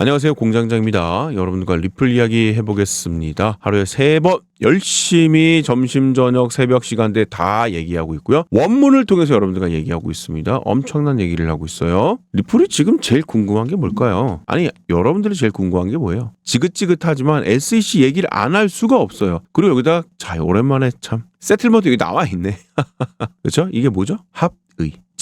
안녕하세요 공장장입니다. 여러분과 리플 이야기 해보겠습니다. 하루에 세 번 열심히 점심 저녁 새벽 시간대 다 얘기하고 있고요. 원문을 통해서 여러분들과 얘기하고 있습니다. 엄청난 얘기를 하고 있어요. 리플이 지금 제일 궁금한 게 뭘까요? 아니 여러분들이 제일 궁금한 게 뭐예요? 지긋지긋하지만 SEC 얘기를 안 할 수가 없어요. 그리고 여기다 자 오랜만에 참 세틀먼트 여기 나와 있네. 그렇죠? 이게 뭐죠? 합의.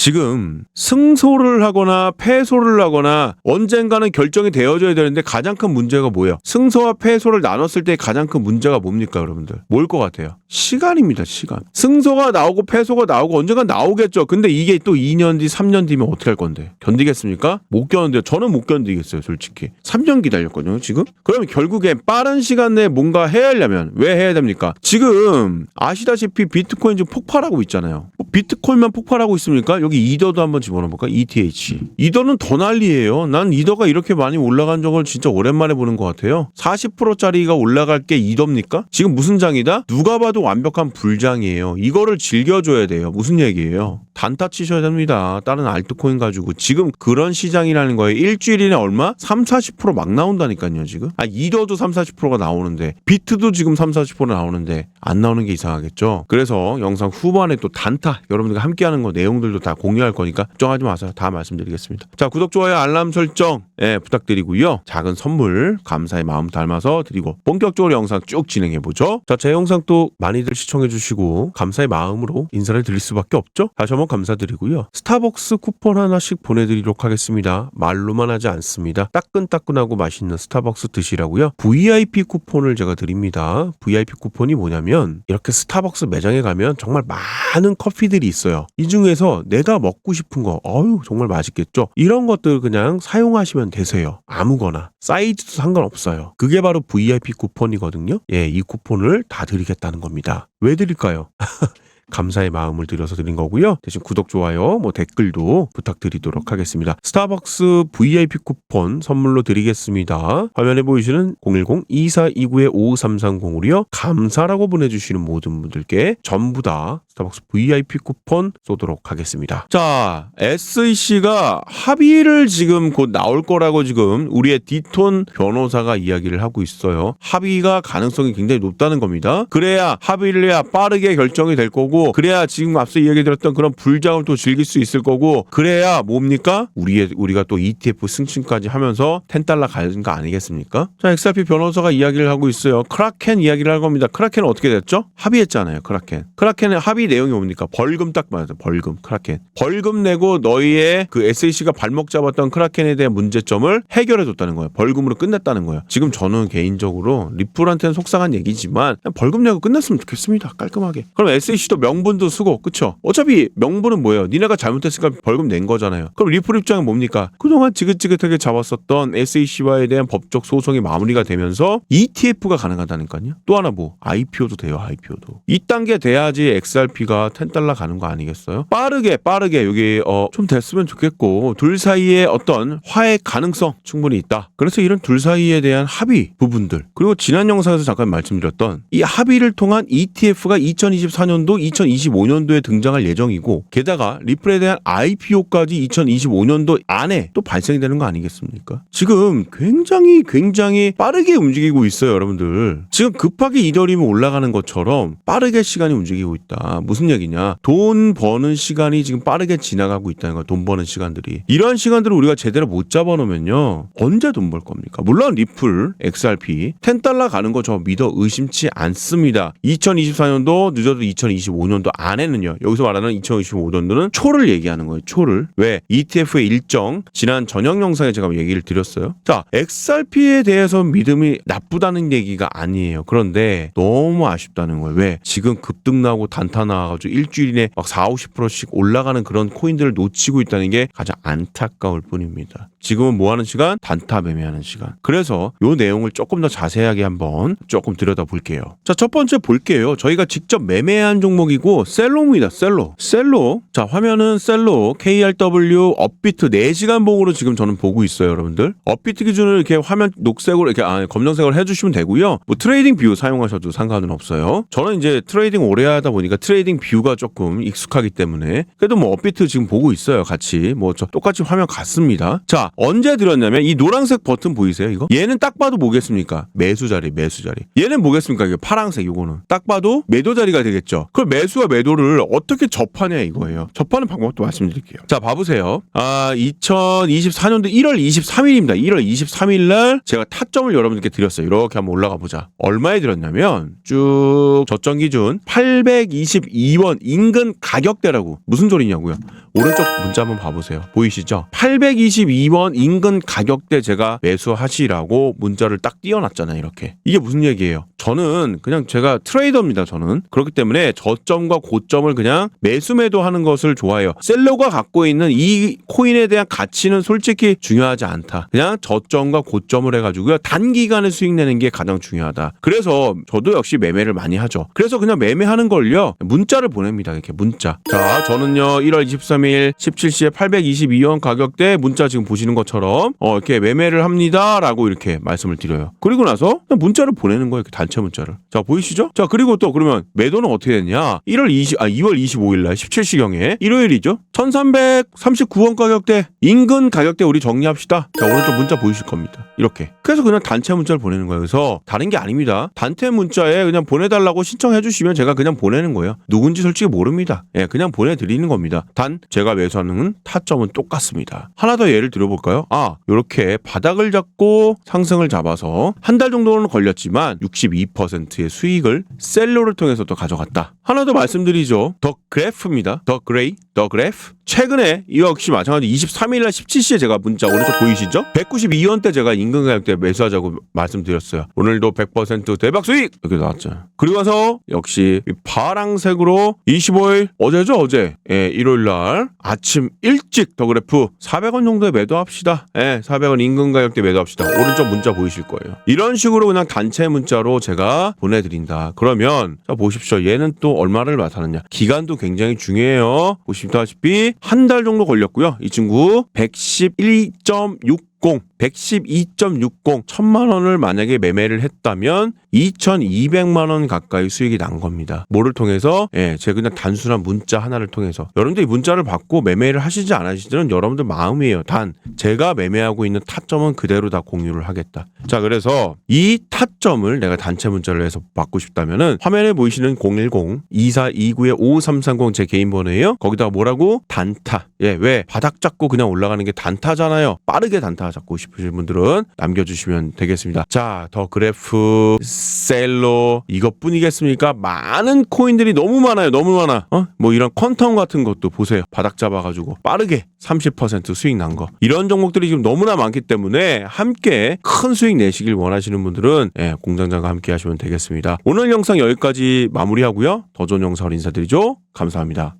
지금 승소를 하거나 패소를 하거나 언젠가는 결정이 되어져야 되는데 가장 큰 문제가 뭐예요? 승소와 패소를 나눴을 때 가장 큰 문제가 뭡니까 여러분들? 뭘 것 같아요? 시간입니다 시간. 승소가 나오고 패소가 나오고 언젠가 나오겠죠. 근데 이게 또 2년 뒤 3년 뒤면 어떻게 할 건데? 견디겠습니까? 못 견뎌요. 저는 못 견디겠어요 솔직히. 3년 기다렸거든요 지금. 그러면 결국엔 빠른 시간 내에 뭔가 해야 하려면 왜 해야 됩니까? 지금 아시다시피 비트코인 지금 폭발하고 있잖아요. 뭐 비트코인만 폭발하고 있습니까? 여기 이더도 한번 집어넣어볼까? ETH. 이더는 더 난리예요. 난 이더가 이렇게 많이 올라간 적을 진짜 오랜만에 보는 것 같아요. 40%짜리가 올라갈 게 이더입니까? 지금 무슨 장이다? 누가 봐도 완벽한 불장이에요. 이거를 즐겨줘야 돼요. 무슨 얘기예요? 단타 치셔야 됩니다. 다른 알트코인 가지고 지금 그런 시장이라는 거예요. 일주일이내 얼마? 3, 40%막 나온다니까요, 지금. 아, 이더도 3, 40%가 나오는데 비트도 지금 3, 40% 나오는데 안 나오는 게 이상하겠죠. 그래서 영상 후반에 또 단타 여러분들과 함께 하는 거 내용들도 다 공유할 거니까 걱정하지 마세요. 다 말씀드리겠습니다. 자, 구독, 좋아요, 알람 설정 예, 부탁드리고요. 작은 선물 감사의 마음 담아서 드리고 본격적으로 영상 쭉 진행해 보죠. 자, 제 영상 또 많이들 시청해 주시고 감사의 마음으로 인사를 드릴 수밖에 없죠. 다시 한번 감사드리고요. 스타벅스 쿠폰 하나씩 보내드리도록 하겠습니다. 말로만 하지 않습니다. 따끈따끈하고 맛있는 스타벅스 드시라고요. VIP 쿠폰을 제가 드립니다. VIP 쿠폰이 뭐냐면 이렇게 스타벅스 매장에 가면 정말 많은 커피들이 있어요. 이 중에서 내가 먹고 싶은 거, 어유 정말 맛있겠죠. 이런 것들 그냥 사용하시면 되세요. 아무거나 사이즈도 상관없어요. 그게 바로 VIP 쿠폰이거든요. 예, 이 쿠폰을 다 드리겠다는 겁니다. 왜 드릴까요? 감사의 마음을 들여서 드린 거고요. 대신 구독, 좋아요, 뭐 댓글도 부탁드리도록 하겠습니다. 스타벅스 VIP 쿠폰 선물로 드리겠습니다. 화면에 보이시는 010-2429-5330으로요. 감사라고 보내주시는 모든 분들께 전부 다 스타벅스 VIP 쿠폰 쏘도록 하겠습니다. 자, SEC가 합의를 지금 곧 나올 거라고 지금 우리의 디톤 변호사가 이야기를 하고 있어요. 합의가 가능성이 굉장히 높다는 겁니다. 그래야 합의를 해야 빠르게 결정이 될 거고, 그래야 지금 앞서 이야기 드렸던 그런 불장을 또 즐길 수 있을 거고, 그래야 뭡니까? 우리의 우리가 또 ETF 승진까지 하면서 10달러 가는 거 아니겠습니까? 자, XRP 변호사가 이야기를 하고 있어요. 크라켄 이야기를 할 겁니다. 크라켄은 어떻게 됐죠? 합의했잖아요. 크라켄. 크라켄의 합의 내용이 뭡니까? 벌금 딱 맞아요. 벌금. 크라켄. 벌금 내고 너희의 그 SEC가 발목 잡았던 크라켄에 대한 문제점을 해결해 줬다는 거예요. 벌금으로 끝냈다는 거예요. 지금 저는 개인적으로 리플한테는 속상한 얘기지만 벌금 내고 끝났으면 좋겠습니다. 깔끔하게. 그럼 SEC도 명분도 쓰고 그쵸? 어차피 명분은 뭐예요? 니네가 잘못했으니까 벌금 낸 거잖아요. 그럼 리플 입장은 뭡니까? 그동안 지긋지긋하게 잡았었던 SEC와에 대한 법적 소송이 마무리가 되면서 ETF가 가능하다니까요. 또 하나 뭐 IPO도 돼요. IPO도. 이 단계 돼야지 XRP 가 10달러 가는 거 아니겠어요? 빠르게 빠르게 여기 어 좀 됐으면 좋겠고 둘 사이에 어떤 화해 가능성 충분히 있다. 그래서 이런 둘 사이에 대한 합의 부분들 그리고 지난 영상에서 잠깐 말씀드렸던 이 합의를 통한 ETF가 2024년도 2025년도에 등장할 예정이고 게다가 리플에 대한 IPO까지 2025년도 안에 또 발생이 되는 거 아니겠습니까? 지금 굉장히 굉장히 빠르게 움직이고 있어요, 여러분들. 지금 급하게 이더리움이 올라가는 것처럼 빠르게 시간이 움직이고 있다. 무슨 얘기냐? 돈 버는 시간이 지금 빠르게 지나가고 있다는 거야. 돈 버는 시간들이. 이런 시간들을 우리가 제대로 못 잡아놓으면요. 언제 돈 벌 겁니까? 물론 리플, XRP 10달러 가는 거 저 믿어 의심치 않습니다. 2024년도 늦어도 2025년도 안에는요. 여기서 말하는 2025년도는 초를 얘기하는 거예요. 초를. 왜? ETF의 일정 지난 저녁 영상에 제가 얘기를 드렸어요. 자, XRP에 대해서 믿음이 나쁘다는 얘기가 아니에요. 그런데 너무 아쉽다는 거예요. 왜? 지금 급등 나고 단타 나 와가지고 일주일에 막 4, 50%씩 올라가는 그런 코인들을 놓치고 있다는 게 가장 안타까울 뿐입니다. 지금은 뭐 하는 시간? 단타 매매하는 시간. 그래서 요 내용을 조금 더 자세하게 한번 조금 들여다 볼게요. 자, 첫 번째 볼게요. 저희가 직접 매매한 종목이고 셀로입니다. 셀로. 셀로. 자, 화면은 셀로 KRW 업비트 4시간 봉으로 지금 저는 보고 있어요, 여러분들. 업비트 기준으로 이렇게 화면 녹색으로 이렇게 아, 검정색으로 해 주시면 되고요. 뭐 트레이딩 뷰 사용하셔도 상관은 없어요. 저는 이제 트레이딩 오래 하다 보니까 트레이딩 뷰가 조금 익숙하기 때문에 그래도 뭐 업비트 지금 보고 있어요. 같이 뭐저 똑같이 화면 같습니다. 자 언제 들었냐면 이 노란색 버튼 보이세요? 이거 얘는 딱 봐도 뭐겠습니까? 매수 자리, 매수 자리. 얘는 뭐겠습니까? 이게 파랑색 이거는 딱 봐도 매도 자리가 되겠죠. 그 매수와 매도를 어떻게 접하냐 이거예요. 접하는 방법도 말씀드릴게요. 자 봐보세요. 아 2024년도 1월 23일입니다. 1월 23일 날 제가 타점을 여러분들께 드렸어요. 이렇게 한번 올라가 보자. 얼마에 드렸냐면 쭉 저점 기준 822원 인근 가격대라고 무슨 소리냐고요. 오른쪽 문자 한번 봐보세요. 보이시죠? 822원 인근 가격대 제가 매수하시라고 문자를 딱 띄워놨잖아요. 이렇게. 이게 무슨 얘기예요? 저는 그냥 제가 트레이더입니다. 저는. 그렇기 때문에 저점과 고점을 그냥 매수 매도하는 것을 좋아해요. 셀러가 갖고 있는 이 코인에 대한 가치는 솔직히 중요하지 않다. 그냥 저점과 고점을 해가지고요. 단기간에 수익 내는 게 가장 중요하다. 그래서 저도 역시 매매를 많이 하죠. 그래서 그냥 매매하는 걸요. 문자를 보냅니다. 이렇게 문자. 자, 저는요. 1월 23일 17시에 822원 가격대 문자 지금 보시는 것처럼 어, 이렇게 매매를 합니다라고 이렇게 말씀을 드려요. 그리고 나서 문자를 보내는 거예요. 이렇게 단체 문자를. 자, 보이시죠? 자, 그리고 또 그러면 매도는 어떻게 됐냐? 1월 20, 아, 2월 25일 날 17시경에 일요일이죠. 1339원 가격대 인근 가격대 우리 정리합시다. 자, 오른쪽 문자 보이실 겁니다. 이렇게. 그래서 그냥 단체 문자를 보내는 거예요. 그래서 다른 게 아닙니다. 단체 문자에 그냥 보내달라고 신청해 주시면 제가 그냥 보내는 거예요. 누군지 솔직히 모릅니다. 예, 그냥 보내드리는 겁니다. 단 제가 매수하는 타점은 똑같습니다. 하나 더 예를 들어 볼까요? 아, 이렇게 바닥을 잡고 상승을 잡아서 한 달 정도는 걸렸지만 62%의 수익을 셀로를 통해서 또 가져갔다. 하나 더 말씀드리죠. 더 그래프입니다. 더 그레이, 더 그래프. 최근에 이 역시 마찬가지 23일 날 17시에 제가 문자 오른쪽 보이시죠? 192원대 제가 인근 가격대 매수하자고 말씀드렸어요. 오늘도 100% 대박 수익 이렇게 나왔죠. 그리고 나서 역시 이 파랑색으로 25일 어제죠 어제 예, 일요일 날 아침 일찍 더 그래프 400원 정도에 매도합시다. 예, 400원 인근 가격대 매도합시다. 오른쪽 문자 보이실 거예요. 이런 식으로 그냥 단체 문자로 제가 보내드린다. 그러면 자 보십시오. 얘는 또 얼마를 나타내냐. 기간도 굉장히 중요해요. 보시다시피 한 달 정도 걸렸고요. 이 친구 111.6 112.60 천만 원을 만약에 매매를 했다면 2,200만 원 가까이 수익이 난 겁니다. 뭐를 통해서? 예, 제 그냥 단순한 문자 하나를 통해서. 여러분들 이 문자를 받고 매매를 하시지 않으시지는 여러분들 마음이에요. 단 제가 매매하고 있는 타점은 그대로 다 공유를 하겠다. 자, 그래서 이 타점을 내가 단체 문자를 해서 받고 싶다면은 화면에 보이시는 010-2429-5330 제 개인 번호예요. 거기다가 뭐라고? 단타. 예, 왜? 바닥 잡고 그냥 올라가는 게 단타잖아요. 빠르게 단타 잡고 싶으신 분들은 남겨주시면 되겠습니다. 자, 더 그래프, 셀로 이것뿐이겠습니까? 많은 코인들이 너무 많아요. 너무 많아. 어? 뭐 이런 퀀텀 같은 것도 보세요. 바닥 잡아가지고 빠르게 30% 수익 난 거. 이런 종목들이 지금 너무나 많기 때문에 함께 큰 수익 내시길 원하시는 분들은 예, 공장장과 함께 하시면 되겠습니다. 오늘 영상 여기까지 마무리하고요. 더 좋은 영상으로 인사드리죠. 감사합니다.